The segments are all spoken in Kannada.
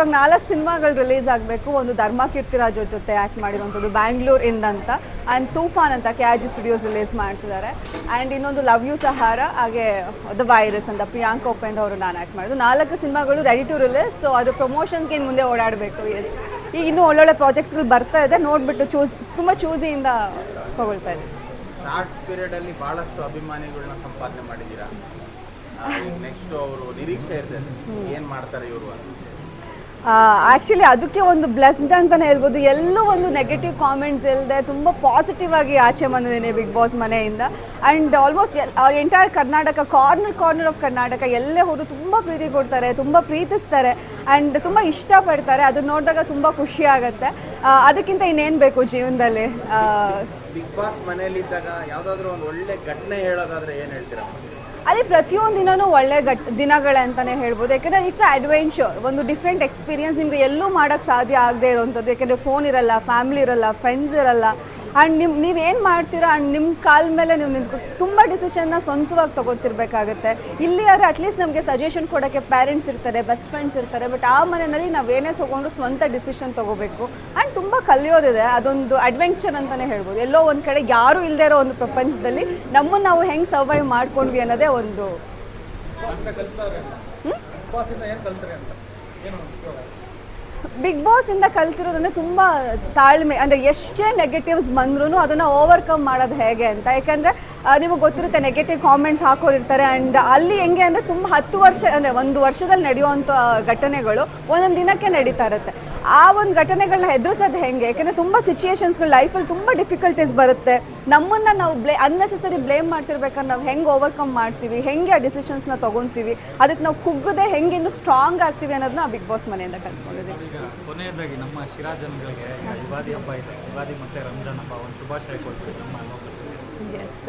ಇವಾಗ ನಾಲ್ಕು ಸಿನಿಮಾಗಳು ರಿಲೀಸ್ ಆಗಬೇಕು. ಒಂದು ಧರ್ಮ ಕೀರ್ತಿರಾಜ್ ಅವ್ರ ಜೊತೆ ಆ್ಯಕ್ಟ್ ಮಾಡಿರುವಂಥದ್ದು ಬ್ಯಾಂಗ್ಳೂರ್ ಇಂದ ಅಂತ. ಆ್ಯಂಡ್ ತೂಫಾನ್ ಅಂತ K R G Studios release ಮಾಡ್ತಿದ್ದಾರೆ. ಆ್ಯಂಡ್ ಇನ್ನೊಂದು ಲವ್ ಯು ಸಹಾರ ಹಾಗೆ ದ ವೈರಸ್ ಅಂತ ಪ್ರಿಯಾಂಕ ಉಪೇಂದ್ರ ಅವರು ನಾನು ಆ್ಯಕ್ಟ್ ಮಾಡಿದ್ದು. ನಾಲ್ಕು ಸಿನಿಮಾಗಳು ರೆಡಿ ಟು ರಿಲೀಸ್ ಸೊ ಅದು ಪ್ರಮೋಷನ್ಸ್ಗೆ ಇನ್ನು ಮುಂದೆ ಓಡಾಡಬೇಕು ಎಸ್ ಈಗ ಇನ್ನೂ ಒಳ್ಳೊಳ್ಳೆ ಪ್ರಾಜೆಕ್ಟ್ಸ್ಗಳು ಬರ್ತಾ ಇದೆ. ನೋಡಿಬಿಟ್ಟು ಚೂಸ್ ತುಂಬ ಚೂಸಿಯಿಂದ ತಗೊಳ್ತಾ ಇದೆ. ಶಾರ್ಟ್ ಪೀರಿಯಡ್ ಅಲ್ಲಿ ಬಹಳಷ್ಟು ಅಭಿಮಾನಿಗಳನ್ನ ಸಂಪಾದನೆ ಮಾಡಿದ್ದೀರಾ? ನೆಕ್ಸ್ಟ್ ಅವರು ನಿರೀಕ್ಷೆ ಇರ್ತದೆ. ಏನು ಮಾಡ್ತಾರೆ ಇವರು ಅಂತ. ಆ್ಯಕ್ಚುಲಿ ಅದಕ್ಕೆ ಒಂದು ಬ್ಲೆಸ್ಡ್ ಅಂತಲೇ ಹೇಳ್ಬೋದು. ಎಲ್ಲೂ ಒಂದು ನೆಗೆಟಿವ್ ಕಾಮೆಂಟ್ಸ್ ಇಲ್ಲದೆ ತುಂಬ ಪಾಸಿಟಿವ್ ಆಗಿ ಆಚೆ ಬಂದಿದ್ದೀನಿ ಬಿಗ್ ಬಾಸ್ ಮನೆಯಿಂದ. ಆ್ಯಂಡ್ ಆಲ್ಮೋಸ್ಟ್ ಅವ್ರ entire Karnataka corner corner of Karnataka ಎಲ್ಲೇ ಹೋದ್ರು ತುಂಬ ಪ್ರೀತಿ ಕೊಡ್ತಾರೆ, ತುಂಬ ಪ್ರೀತಿಸ್ತಾರೆ ಆ್ಯಂಡ್ ತುಂಬ ಇಷ್ಟಪಡ್ತಾರೆ. ಅದನ್ನ ನೋಡಿದಾಗ ತುಂಬ ಖುಷಿ ಆಗುತ್ತೆ. ಅದಕ್ಕಿಂತ ಇನ್ನೇನು ಬೇಕು ಜೀವನದಲ್ಲಿ? ಬಿಗ್ ಬಾಸ್ ಮನೆಯಲ್ಲಿದ್ದಾಗ ಯಾವುದಾದ್ರೂ ಒಂದು ಒಳ್ಳೆ ಘಟನೆ ಹೇಳೋದಾದರೆ ಏನು ಹೇಳ್ತೀರಾ? ಅಲ್ಲಿ ಪ್ರತಿಯೊಂದು ದಿನನೂ ಒಳ್ಳೆ ಗಟ್ ದಿನಗಳೇ ಅಂತಲೇ ಹೇಳ್ಬೋದು. ಯಾಕಂದರೆ ಇಟ್ಸ್ ಅಡ್ವೆಂಚರ್ ಒಂದು ಡಿಫ್ರೆಂಟ್ ಎಕ್ಸ್ಪೀರಿಯನ್ಸ್ ನಿಮಗೆ ಎಲ್ಲೂ ಮಾಡೋಕ್ಕೆ ಸಾಧ್ಯ ಆಗದೆ ಇರೋವಂಥದ್ದು ಯಾಕೆಂದರೆ ಫೋನ್ ಇರಲ್ಲ ಫ್ಯಾಮಿಲಿ ಇರಲ್ಲ ಫ್ರೆಂಡ್ಸ್ ಇರಲ್ಲ. ಆ್ಯಂಡ್ ನಿಮ್ಮ ನೀವೇನು ಮಾಡ್ತೀರಾ? ಆ್ಯಂಡ್ ನಿಮ್ಮ ಕಾಲ ಮೇಲೆ ನೀವು ನಿಂತ್ಕೊ ತುಂಬ ಡಿಸಿಷನ್ನ ಸ್ವಂತವಾಗಿ ತಗೋತಿರ್ಬೇಕಾಗುತ್ತೆ. ಇಲ್ಲಿ ಆದರೆ ಅಟ್ಲೀಸ್ಟ್ ನಮಗೆ ಸಜೆಷನ್ ಕೊಡೋಕ್ಕೆ ಪೇರೆಂಟ್ಸ್ ಇರ್ತಾರೆ ಬೆಸ್ಟ್ ಫ್ರೆಂಡ್ಸ್ ಇರ್ತಾರೆ ಬಟ್ ಆ ಮನೆಯಲ್ಲಿ ನಾವೇನೇ ತೊಗೊಂಡು ಸ್ವಂತ ಡಿಸಿಷನ್ ತೊಗೋಬೇಕು. ಆ್ಯಂಡ್ ತುಂಬ ಕಲಿಯೋದಿದೆ ಅದೊಂದು ಅಡ್ವೆಂಚರ್ ಅಂತಲೇ ಹೇಳ್ಬೋದು. ಎಲ್ಲೋ ಒಂದು ಕಡೆ ಯಾರೂ ಇಲ್ಲದೆ ಇರೋ ಒಂದು ಪ್ರಪಂಚದಲ್ಲಿ ನಮ್ಮನ್ನು ನಾವು ಹೆಂಗೆ ಸರ್ವೈವ್ ಮಾಡ್ಕೊಂಡ್ವಿ ಅನ್ನೋದೇ ಒಂದು ಬಿಗ್ ಬಾಸ್ ಇಂದ ಕಲ್ತಿರೋದಂದ್ರೆ ತುಂಬ ತಾಳ್ಮೆ, ಅಂದ್ರೆ ಎಷ್ಟೇ ನೆಗೆಟಿವ್ಸ್ ಬಂದ್ರು ಅದನ್ನ ಓವರ್ಕಮ್ ಮಾಡೋದು ಹೇಗೆ ಅಂತ. ಯಾಕಂದ್ರೆ ನಿಮಗೆ ಗೊತ್ತಿರುತ್ತೆ ನೆಗೆಟಿವ್ ಕಾಮೆಂಟ್ಸ್ ಹಾಕೋರಿರ್ತಾರೆ ಅಂಡ್ ಅಲ್ಲಿ ಹೆಂಗೆ ಅಂದ್ರೆ ತುಂಬ ಹತ್ತು ವರ್ಷ, ಅಂದ್ರೆ ಒಂದು ವರ್ಷದಲ್ಲಿ ನಡೆಯುವಂಥ ಘಟನೆಗಳು ಒಂದೊಂದು ದಿನಕ್ಕೆ ನಡೀತಾ ಇರುತ್ತೆ. ಆ ಒಂದು ಘಟನೆಗಳನ್ನ ಎದುರಿಸೋದು ಹೆಂಗೆ? ಯಾಕೆಂದರೆ ತುಂಬ ಸಿಚುಯೇಷನ್ಸ್ಗಳು ಲೈಫಲ್ಲಿ ತುಂಬ ಡಿಫಿಕಲ್ಟೀಸ್ ಬರುತ್ತೆ. ನಮ್ಮನ್ನು ನಾವು ಬ್ಲೇ ಅನ್ನೆಸೆಸರಿ ಬ್ಲೇಮ್ ಮಾಡ್ತಿರ್ಬೇಕಾದ್ರೆ ನಾವು ಹೆಂಗೆ ಓವರ್ಕಮ್ ಮಾಡ್ತೀವಿ? ಹೆಂಗೆ ಆ ಡಿಸಿಷನ್ಸ್ನ ತೊಗೊತೀವಿ? ಅದಕ್ಕೆ ನಾವು ಕುಗ್ಗದೆ ಹೆಂಗೆ ಇನ್ನೂ ಸ್ಟ್ರಾಂಗ್ ಆಗ್ತೀವಿ ಅನ್ನೋದನ್ನ ಬಿಗ್ ಬಾಸ್ ಮನೆಯಿಂದ ಕಲ್ತ್ಕೊಂಡಿದ್ದೀವಿ ಈಗ ಕೊನೆಯದಾಗಿ ನಮ್ಮ ಶಿರಾ ಜನಗಳಿಗೆ ಯುಗಾದಿ ಹಬ್ಬ ಇದೆ. ಯುಗಾದಿ ಮತ್ತು ರಂಜಾನ್ ಹಬ್ಬ ಒಂದು ಶುಭಾಶಯ ಕೊಡ್ತೀವಿ ನಮ್ಮ ಎಸ್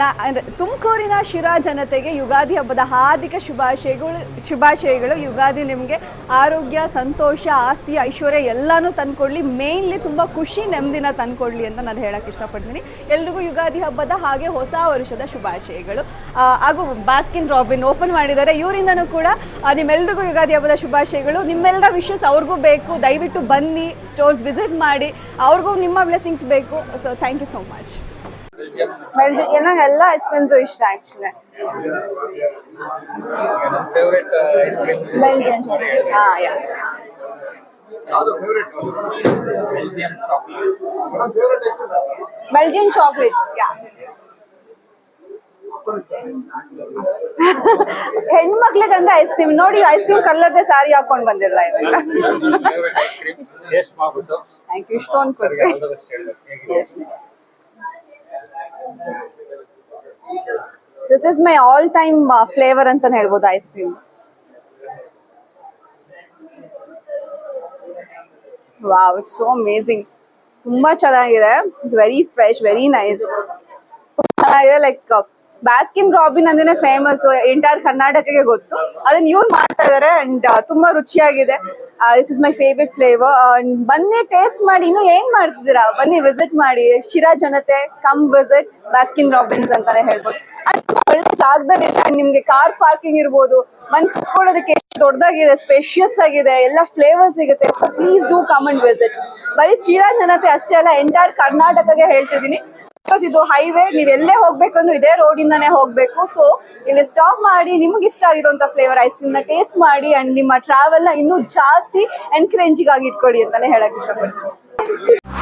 ನಾ, ಅಂದರೆ ತುಮಕೂರಿನ ಶಿರಾ ಜನತೆಗೆ ಯುಗಾದಿ ಹಬ್ಬದ ಹಾರ್ದಿಕ ಶುಭಾಶಯಗಳು ಶುಭಾಶಯಗಳು. ಯುಗಾದಿ ನಿಮಗೆ ಆರೋಗ್ಯ, ಸಂತೋಷ, ಆಸ್ತಿ, ಐಶ್ವರ್ಯ ಎಲ್ಲನೂ ತಂದ್ಕೊಡ್ಲಿ ಮೇನ್ಲಿ ತುಂಬ ಖುಷಿ, ನೆಮ್ಮದಿನ ತಂದ್ಕೊಡ್ಲಿ ಅಂತ ನಾನು ಹೇಳಕ್ಕೆ ಇಷ್ಟಪಡ್ತೀನಿ. ಎಲ್ರಿಗೂ ಯುಗಾದಿ ಹಬ್ಬದ ಹಾಗೆ ಹೊಸ ವರ್ಷದ ಶುಭಾಶಯಗಳು. ಹಾಗೂ ಬಾಸ್ಕಿನ್ ರಾಬಿನ್ ಓಪನ್ ಮಾಡಿದ್ದಾರೆ. ಇವರಿಂದನೂ ಕೂಡ ನಿಮ್ಮೆಲ್ರಿಗೂ ಯುಗಾದಿ ಹಬ್ಬದ ಶುಭಾಶಯಗಳು. ನಿಮ್ಮೆಲ್ಲರ ವಿಶಸ್ ಅವ್ರಿಗೂ ಬೇಕು. ದಯವಿಟ್ಟು ಬನ್ನಿ ಸ್ಟೋರ್ಸ್ ವಿಸಿಟ್ ಮಾಡಿ. ಅವ್ರಿಗೂ ನಿಮ್ಮ ಬ್ಲೆಸ್ಸಿಂಗ್ಸ್ ಬೇಕು. So thank you so much ನನಗೆ ಎಲ್ಲ ಐಸ್ ಕ್ರೀಮ್ಸು ಇಷ್ಟ ಆ್ಯಕ್ಚುಲಿ ನಮ್ಮ ಫೇವ್ರೆಟ್ ಐಸ್ ಕ್ರೀಮ್ ಬೆಲ್ಜಿಯನ್ ಹಾಂ yeah Belgium chocolate Belgian chocolate yeah ಹೆಣ್ಮಕ್ಳಿಗಂದ್ರೆ ice cream ನೋಡಿ ಐಸ್ ಕ್ರೀಮ್ ಕಲರ್ದೆ ಸ್ಯಾರಿ ಹಾಕೊಂಡು ಬಂದಿಲ್ಲ ಇವಾಗ ಫೇವ್ರೆಟ್ ಐಸ್ ಕ್ರೀಮ್ ಟೇಸ್ಟ್ ಮಾಡ್ಬಿಟ್ಟು ಥ್ಯಾಂಕ್ ಯು ಇಷ್ಟೊಂದು ಸರ್ಗೆ ಕೊಟ್ರಿ ಆಲ್ ದ ಬೆಸ್ಟ್ ಹೇಳ್ಬೇಕು ಹೇಗಿದೆ this is my all time flavour ಅಂತಾನೆ ಹೇಳ್ಬೋದು ice cream wow it's so amazing ತುಂಬಾ ಚೆನ್ನಾಗಿದೆ. It's very fresh very nice ಚೆನ್ನಾಗಿದೆ ಲೈಕ್ ಬಾಸ್ಕಿನ್ ರಾಬಿನ್ ಅಂದ್ರೆ ಫೇಮಸ್ ಎಂಟೈರ್ ಕರ್ನಾಟಕಕ್ಕೆ ಗೊತ್ತು. ಅದನ್ನ ಇವ್ರು ಮಾಡ್ತಾ ಇದಾರೆ ಅಂಡ್ ತುಂಬಾ ರುಚಿಯಾಗಿದೆ. This is my favourite flavour and ಬನ್ನಿ ಟೇಸ್ಟ್ ಮಾಡಿ, ಇನ್ನು ಏನ್ ಮಾಡ್ತಿದ್ದೀರಾ? ಬನ್ನಿ ವಿಸಿಟ್ ಮಾಡಿ. ಶಿರಾ ಜನತೆ ಕಮ್ ವಿಸಿಟ್ ಬಾಸ್ಕಿನ್ ರಾಬಿನ್ಸ್ ಅಂತಾನೆ ಹೇಳ್ಬೋದು. ಒಳ್ಳೆ ಜಾಗದಲ್ಲಿ ನಿಮ್ಗೆ ಕಾರ್ ಪಾರ್ಕಿಂಗ್ ಇರ್ಬೋದು. ಬಂದ್ ಕುತ್ಕೊಳ್ಳೋದಕ್ಕೆ ಎಷ್ಟು ದೊಡ್ಡದಾಗಿದೆ ಸ್ಪೇಷಿಯಸ್ ಆಗಿದೆ, ಎಲ್ಲ ಫ್ಲೇವರ್ ಸಿಗುತ್ತೆ. So please do come and visit ಬರೀ ಶಿರಾ ಜನತೆ ಅಷ್ಟೇ ಅಲ್ಲ ಎಂಟೈರ್ ಕರ್ನಾಟಕಗೆ ಹೇಳ್ತಿದ್ದೀನಿ. ಬಿಕಾಸ್ ಇದು ಹೈವೇ ನೀವ್ ಎಲ್ಲೇ ಹೋಗ್ಬೇಕಂದ್ರೂ ಇದೇ ರೋಡ್ ಇಂದಾನೆ ಹೋಗ್ಬೇಕು. ಸೊ ಇಲ್ಲಿ ಸ್ಟಾಪ್ ಮಾಡಿ, ನಿಮ್ಗೆ ಇಷ್ಟ ಆಗಿರುವಂತ ಫ್ಲೇವರ್ ಐಸ್ ಕ್ರೀಮ್ನ ಟೇಸ್ಟ್ ಮಾಡಿ ಅಂಡ್ ನಿಮ್ಮ ಟ್ರಾವೆಲ್ನ ಇನ್ನೂ ಜಾಸ್ತಿ ಎನ್ಕರೇಜಿಂಗ್ ಆಗಿ ಇಟ್ಕೊಳ್ಳಿ ಅಂತಾನೆ ಹೇಳಕ್ ಇಷ್ಟಪಡ್ತೀನಿ.